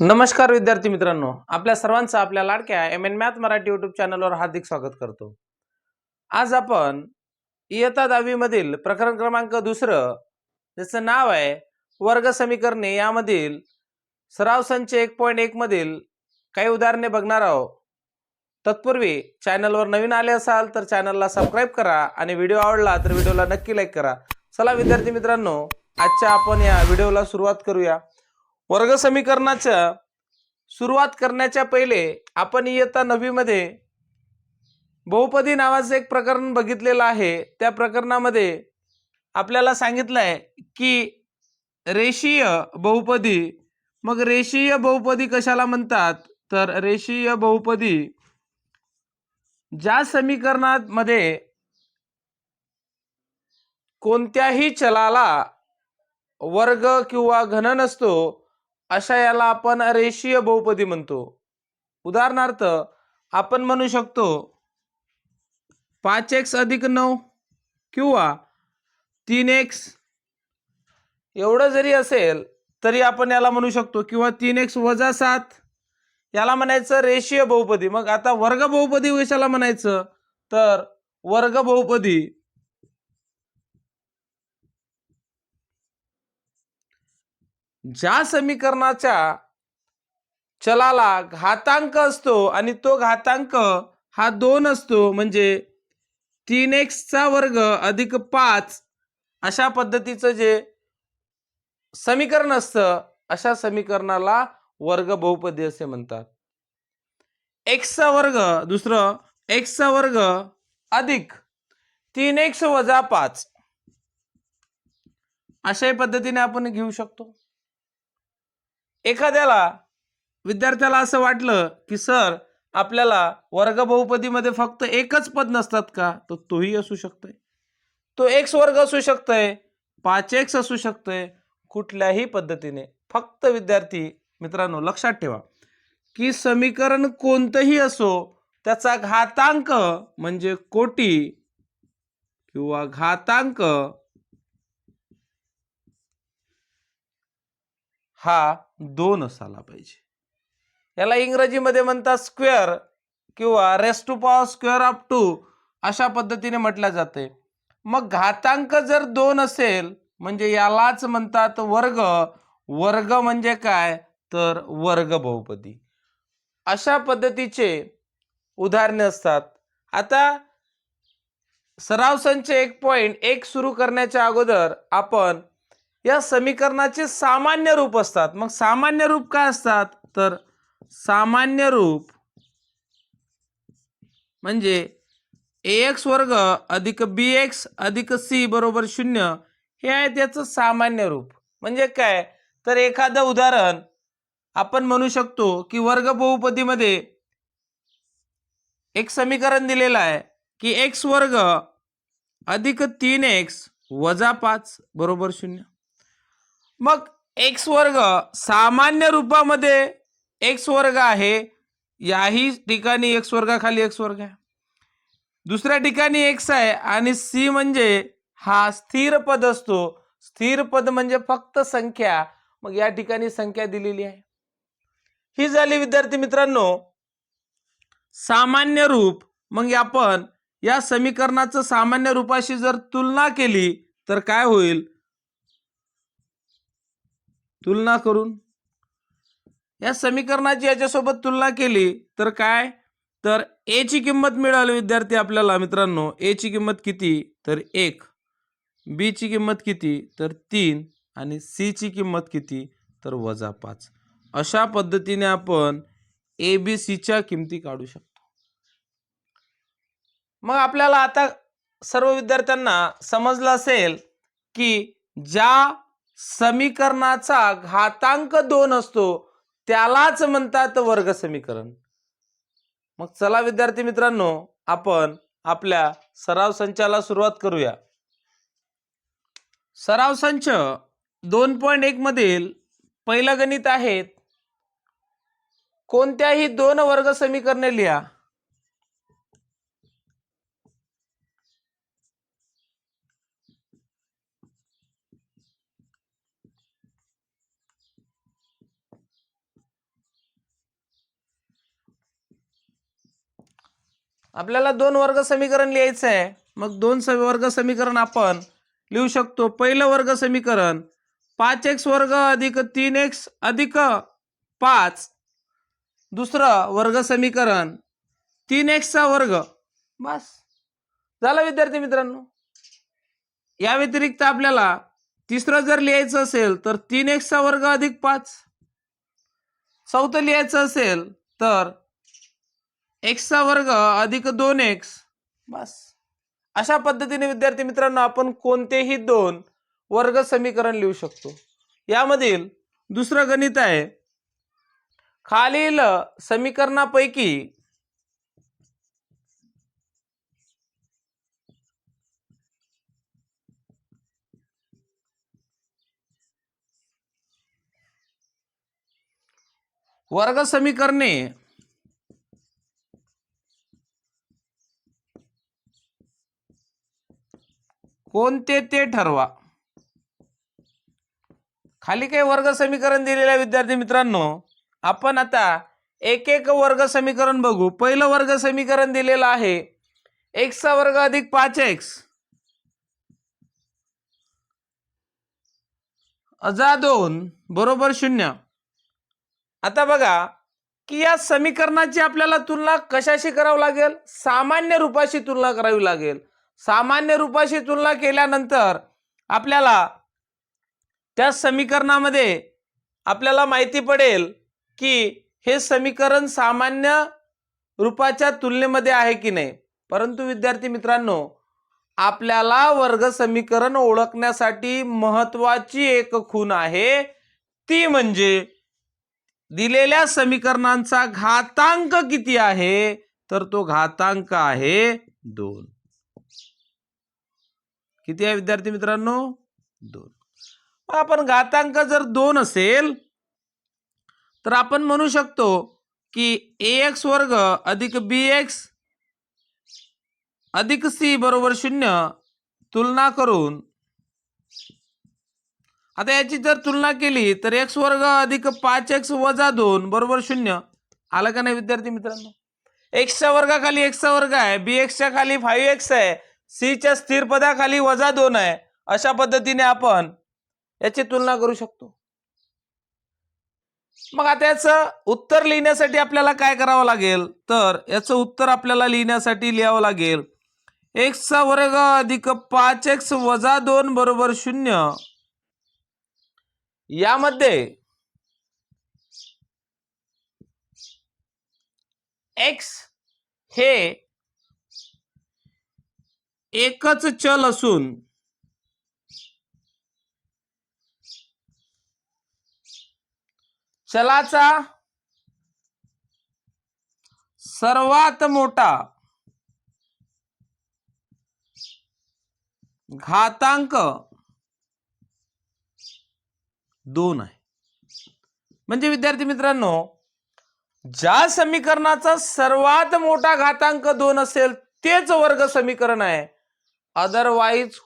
नमस्कार विद्यार्थी मित्रांनो. आपल्या सर्वांचं आपल्या लाडक्या M N math Marathi YouTube चॅनलवर हार्दिक स्वागत करतो. आज आपण इयत्ता दहावीमधील प्रकरण क्रमांक दुसरं ज्याचं नाव आहे वर्ग समीकरणे यामधील सराव संच एक पॉईंट एकमधील काही उदाहरणे बघणार आहोत. तत्पूर्वी चॅनलवर नवीन आले असाल तर चॅनलला सबस्क्राईब करा आणि व्हिडिओ आवडला तर व्हिडिओला नक्की लाईक करा. चला विद्यार्थी मित्रांनो आजच्या आपण या व्हिडिओला सुरुवात करूया. वर्ग समीकरणाच्या सुरुवात करण्याच्या पहिले आपण इयत्ता नववीमध्ये बहुपदी नावाचं एक प्रकरण बघितलेलं आहे. त्या प्रकरणामध्ये आपल्याला सांगितलं आहे की रेषीय बहुपदी मग रेषीय बहुपदी कशाला म्हणतात? तर रेषीय बहुपदी ज्या समीकरणामध्ये कोणत्याही चलाला वर्ग किंवा घन नसतो अशा याला आपण रेषीय बहुपदी म्हणतो. उदाहरणार्थ आपण म्हणू शकतो पाच एक्स अधिक नऊ किंवा तीन एक्स एवढं जरी असेल तरी आपण याला म्हणू शकतो किंवा तीन एक्स वजा सात. याला म्हणायचं रेषीय बहुपदी. मग आता वर्ग बहुपदी कशाला म्हणायचं? तर वर्ग बहुपदी ज्या समीकरणाच्या चलाला घातांक असतो आणि तो घातांक हा दोन असतो म्हणजे तीन एक्सचा वर्ग अधिक पाच अशा पद्धतीचं जे समीकरण असतं अशा समीकरणाला वर्ग बहुपदी असे म्हणतात. एक्सचा वर्ग दुसरं एक्सचा वर्ग अधिक तीन एक्स वजा पाच. अशाही पद्धतीने आपण घेऊ शकतो. एखाद्याला विद्यार्थ्याला असं वाटलं की सर आपल्याला वर्ग बहुपदीमध्ये फक्त एकच पद नसतात का? तर तोही असू शकतोय. तो एक्स वर्ग असू शकतोय पाच एक्स असू शकतोय कुठल्याही पद्धतीने. फक्त विद्यार्थी मित्रांनो लक्षात ठेवा की समीकरण कोणतंही असो त्याचा घातांक म्हणजे कोटी किंवा घातांक हा दोन असायला पाहिजे. याला इंग्रजीमध्ये म्हणतात स्क्वेअर किंवा raise to power square up to अशा पद्धतीने म्हटलं जाते. मग घातांक जर दोन असेल म्हणजे यालाच म्हणतात वर्ग. वर्ग म्हणजे काय? तर वर्ग बहुपदी. अशा पद्धतीचे उदाहरणे असतात. आता सराव संच एक पॉईंट एक सुरू करण्याच्या अगोदर आपण या समीकरणाचे सामान्य रूप असतात. मग सामान्य रूप काय असतात? तर सामान्य रूप म्हणजे ए एक्स वर्ग अधिक बी एक्स अधिक सी बरोबर शून्य हे आहे त्याचं सामान्य रूप. म्हणजे काय? तर एखादं उदाहरण आपण म्हणू शकतो की वर्ग बहुपदीमध्ये एक समीकरण दिलेलं आहे की एक्स वर्ग अधिक तीन एक्स वजा पाच बरोबर शून्य. मग एक्स वर्ग सामान्य रूपामध्ये एक्स वर्ग आहे. याही ठिकाणी एक्स वर्गाखाली एक्स वर्ग आहे. दुसऱ्या ठिकाणी एक्स आहे आणि सी म्हणजे हा स्थिर पद असतो. स्थिर पद म्हणजे फक्त संख्या. मग या ठिकाणी संख्या दिलेली आहे. ही झाली विद्यार्थी मित्रांनो सामान्य रूप. मग आपण या समीकरणाचं सामान्य रूपाशी जर तुलना केली तर काय होईल? तुलना करून. या समीकरणाची याच्यासोबत तुलना केली तर काय? तर ए ची किंमत मिळाली विद्यार्थी आपल्याला मित्रांनो. ए ची किंमत किती? तर एक. बी ची किंमत किती? तर तीन. आणि सी ची किंमत किती? तर वजा पाच. अशा पद्धतीने आपण ए बी सीच्या किमती काढू शकतो. मग आपल्याला आता सर्व विद्यार्थ्यांना समजलं असेल की ज्या समीकरणाचा घातांक दोन असतो त्यालाच म्हणतात वर्ग समीकरण. मग चला विद्यार्थी मित्रांनो आपण आपल्या सराव संचाला सुरुवात करूया. सराव संच दोन पॉईंट एक मधील पहिलं गणित आहेत. कोणत्याही दोन वर्ग समीकरणे लिहा. आपल्याला दोन वर्ग समीकरण लिहायचं आहे मग दोन स वर्ग समीकरण आपण लिहू शकतो. पहिलं वर्ग समीकरण पाच एक्स वर्ग अधिक तीन एक्स अधिक पाच. दुसरं वर्ग समीकरण तीन एक्सचा वर्ग. बस. झालं विद्यार्थी मित्रांनो? या व्यतिरिक्त आपल्याला तिसरं जर लिहायचं असेल तर तीन एक्सचा वर्ग अधिक पाच. चौथं लिहायचं असेल तर एक्सचा वर्ग अधिक दोन एक्स. बस. अशा पद्धतीने विद्यार्थी मित्रांनो आपण कोणतेही दोन वर्ग समीकरण लिहू शकतो. यामधील दुसरं गणित आहे. खालील समीकरणापैकी वर्ग समीकरणे कोणते ते ठरवा. खाली काही वर्ग समीकरण दिलेल्या विद्यार्थी मित्रांनो. आपण आता एक एक वर्ग समीकरण बघू. पहिलं वर्ग समीकरण दिलेलं आहे. एक्सचा वर्ग अधिक पाच एक्स अजा दोन बरोबर शून्य. आता बघा की या समीकरणाची आपल्याला तुलना कशाशी करावं लागेल? सामान्य रूपाशी तुलना करावी लागेल. सामान्य रूपाशी तुलना केल्यानंतर आपल्याला त्या समीकरणामध्ये आपल्याला माहिती पडेल की हे समीकरण सामान्य रूपाच्या तुलनेमध्ये आहे की नाही. परंतु विद्यार्थी मित्रांनो आपल्याला वर्ग समीकरण ओळखण्यासाठी महत्वाची एक खूण आहे. ती म्हणजे दिलेल्या समीकरणांचा घातांक किती आहे? तर तो घातांक आहे दोन. किती आहे विद्यार्थी मित्रांनो? दोन. आपण घातांक जर दोन असेल तर आपण म्हणू शकतो की ए एक्स वर्ग अधिक बी एक्स अधिक सी बरोबर शून्य तुलना करून आता याची जर तुलना केली तर एक्स वर्ग अधिक पाच एक्स वजा दोन बरोबर शून्य. आलं का नाही विद्यार्थी मित्रांनो? एक्सच्या वर्गाखाली एक्सचा वर्ग आहे बी एक्सच्या खाली फाईव्ह एक्स आहे. सीच्या स्थिर पदाखाली वजा दोन आहे. अशा पद्धतीने आपण याची तुलना करू शकतो. मग आता याचं उत्तर लिहिण्यासाठी आपल्याला काय करावं लागेल? तर याचं उत्तर आपल्याला लिहिण्यासाठी लिहावं लागेल. एक्सचा वर्ग अधिक पाच एक्स वजा दोन बरोबर शून्य. यामध्ये एक्स हे एकच चल असून चलाचा सर्वात मोठा घातांक दोन आहे. म्हणजे विद्यार्थी मित्रांनो ज्या समीकरणाचा सर्वात मोठा घातांक दोन असेल तेच वर्ग समीकरण आहे. अदरवाईज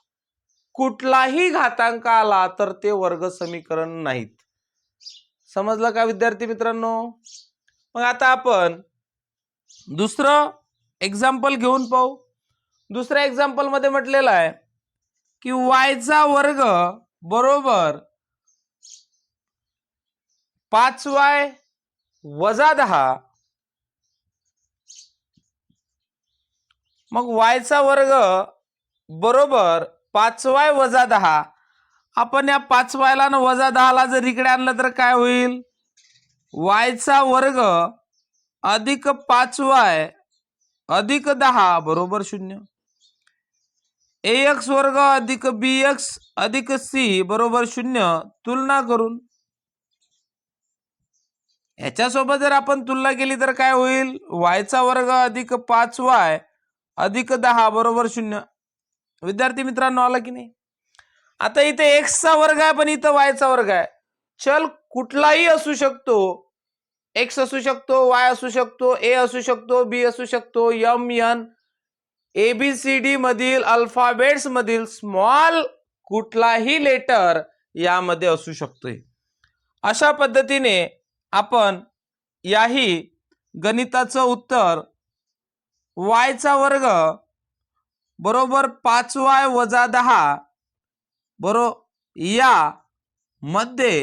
कुठलाही घातांक आला तर ते वर्ग समीकरण नाहीत. समजलं का विद्यार्थी मित्रांनो? मग आता आपण दुसरं एक्झाम्पल घेऊन पाहू. दुसऱ्या एक्झाम्पलमध्ये म्हटलेलं आहे की वायचा वर्ग बरोबर पाच वाय वजा दहा. मग वायचा वर्ग बरोबर. पाचवाय वजा दहा. आपण या पाचवायला न वजा दहाला जर इकडे आणलं तर काय होईल? वायचा वर्ग अधिक पाचवाय अधिक दहा बरोबर शून्य. ए एक्स वर्ग अधिक बी एक्स अधिक सी बरोबर शून्य. तुलना करून. ह्याच्यासोबत जर आपण तुलना केली तर काय होईल? वायचा वर्ग अधिक पाच वाय अधिक दहा बरोबर शून्य. विद्यार्थी मित्रांनो आला की नाही? आता इथे एक्सचा वर्ग आहे पण इथं वायचा वर्ग आहे. चल कुठलाही असू शकतो. एक्स असू शकतो वाय असू शकतो ए असू शकतो बी असू शकतो M N A B C D मधील अल्फाबेट्स मधील स्मॉल कुठलाही लेटर यामध्ये असू शकतोय. अशा पद्धतीने आपण याही गणिताचं उत्तर वायचा वर्ग बरोबर पाच वाय वजा दहा बरो या मध्ये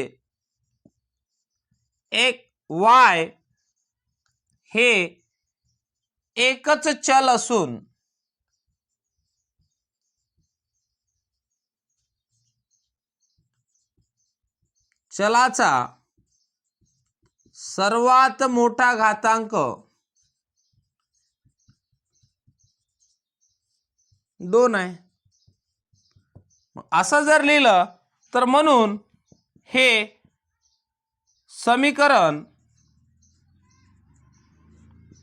एक वाय हे एकच चल असून चलाचा सर्वात मोठा घातांक दोन आहे. असं जर लिहिलं तर म्हणून हे समीकरण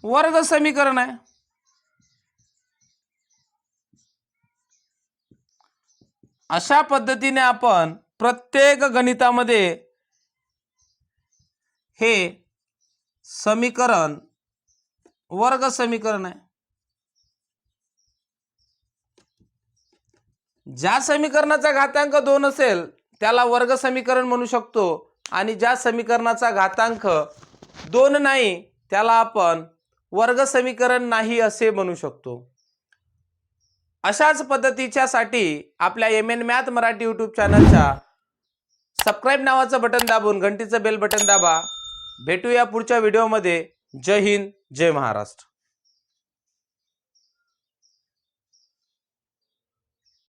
वर्ग समीकरण आहे. अशा पद्धतीने आपण प्रत्येक गणितामध्ये हे समीकरण वर्ग समीकरण आहे. ज्या समीकरणाचा घातांक दोन असेल त्याला वर्ग समीकरण म्हणू शकतो. आणि ज्या समीकरणाचा घातांक दोन नाही त्याला आपण वर्ग समीकरण नाही असे म्हणू शकतो. अशाच पद्धतीच्या साठी आपल्या M N math Marathi YouTube चॅनलच्या सबस्क्राईब नावाचं बटन दाबून घंटीचं बेल बटन दाबा. भेटूया पुढच्या व्हिडिओमध्ये जय हिंद जय महाराष्ट्र.